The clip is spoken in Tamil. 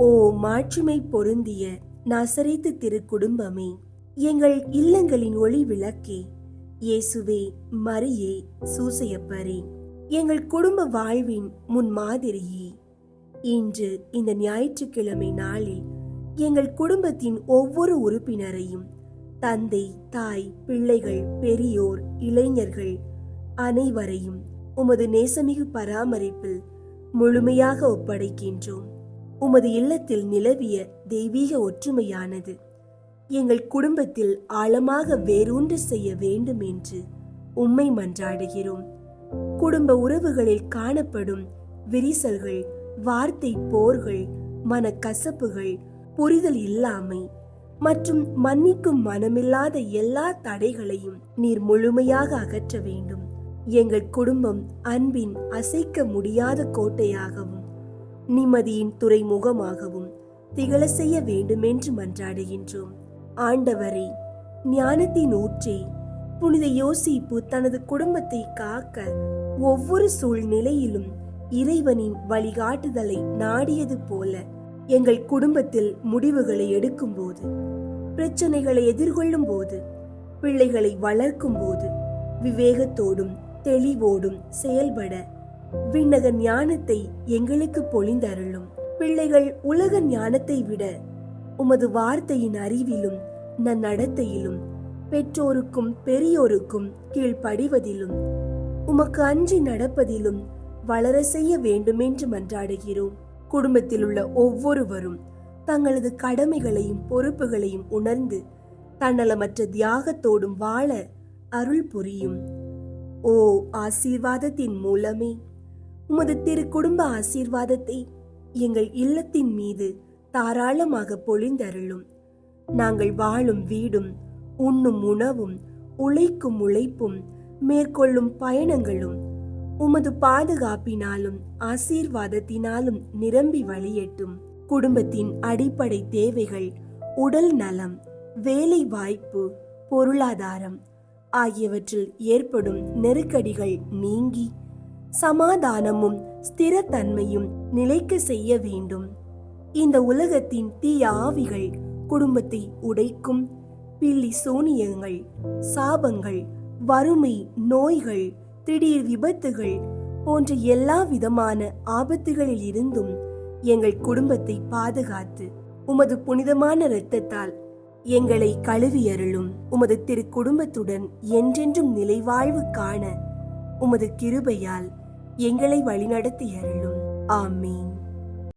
ஓ மாட்சிமை பொருந்திய நசரேத்து திருக்குடும்பமே எங்கள் இல்லங்களின் ஒளி விளக்கே இயேசுவே மரியே சூசையப்பரே எங்கள் குடும்ப வாழ்வின் முன் மாதிரியே. இன்று இந்த ஞாயிற்றுக்கிழமை நாளில் எங்கள் குடும்பத்தின் ஒவ்வொரு உறுப்பினரையும் தந்தை தாய் பிள்ளைகள் பெரியோர் இளைஞர்கள் அனைவரையும் உமது நேசமிகு பராமரிப்பில் முழுமையாக ஒப்படைக்கின்றோம். உமது இல்லத்தில் நிலவிய தெய்வீக ஒற்றுமையானது. எங்கள் குடும்பத்தில் ஆழமாக வேரூன்று செய்ய வேண்டும் என்று உம்மை மன்றாடுகிறோம். குடும்ப உறவுகளில் காணப்படும் விரிசல்கள் வார்த்தை போர்கள் மனக்கசப்புகள் புரிதல் இல்லாமை மற்றும் மன்னிக்கும் மனமில்லாத எல்லா தடைகளையும் நீர் முழுமையாக அகற்ற வேண்டும். எங்கள் குடும்பம் அன்பின் அசைக்க முடியாத கோட்டையாகவும் நிம்மதியின் துறைமுகமாகவும் திகழ செய்ய வேண்டுமென்று மன்றாடுகின்றோம். ஆண்டவரே ஞானத்தின் ஊற்றே புனித யோசிப்பு தனது குடும்பத்தை காக்க ஒவ்வொரு சூழ்நிலையிலும் இறைவனின் வழிகாட்டுதலை நாடியது போல எங்கள் குடும்பத்தில் முடிவுகளை எடுக்கும்போது பிரச்சனைகளை எதிர்கொள்ளும் போது பிள்ளைகளை வளர்க்கும் போது விவேகத்தோடும் தெளிவோடும் செயல்பட விண்ணக ஞானத்தை எங்களுக்கு பொழிந்தருளும். பிள்ளைகள் உலக ஞானத்தை விட உமது வார்த்தையின் அறிவிலும் நன்னடத்தையிலும் பெற்றோருக்கும் பெரியோருக்கும் கீழ்ப்படிவதிலும் உமக்கு அஞ்சி நடப்பதிலும் வளர செய்ய வேண்டுமென்று மன்றாடுகிறோம். குடும்பத்தில் உள்ள ஒவ்வொருவரும் தங்களது கடமைகளையும் பொறுப்புகளையும் உணர்ந்து தன்னலமற்ற தியாகத்தோடும் வாழ அருள் புரியும். ஓ ஆசீர்வாதத்தின் மூலமே. உமது திரு குடும்ப ஆசீர்வாதத்தை எங்கள் இல்லத்தின் மீது தாராளமாக பொழிந்தருளும். நாங்கள் வாழும் வீடும் உண்ணும் உணவும் உழைக்கும் உழைப்பும் மேற்கொள்ளும் பயணங்களும் உமது பாதுகாப்பினாலும் ஆசீர்வாதத்தினாலும் நிரம்பி வழியட்டும். குடும்பத்தின் அடிப்படை தேவைகள் உடல் நலம் வேலை வாய்ப்பு பொருளாதாரம் ஆகியவற்றில் ஏற்படும் நெருக்கடிகள் நீங்கி சமாதானமும் ஸ்திரத்தன்மையும் நிலைக்க செய்ய வேண்டும். இந்த உலகத்தின் தீய ஆவிகள் குடும்பத்தை உடைக்கும். பில்லி சூனியங்கள் சாபங்கள் வறுமை நோய்கள் திடீர் விபத்துகள் போன்ற எல்லா விதமான ஆபத்துகளில் இருந்தும் எங்கள் குடும்பத்தை பாதுகாத்து உமது புனிதமான இரத்தத்தால் எங்களை கழுவியருளும். உமது திரு குடும்பத்துடன் என்றென்றும் நிலைவாழ்வு காண உமது கிருபையால் எங்களை வழிநடத்தி அருளும் ஆமீன்.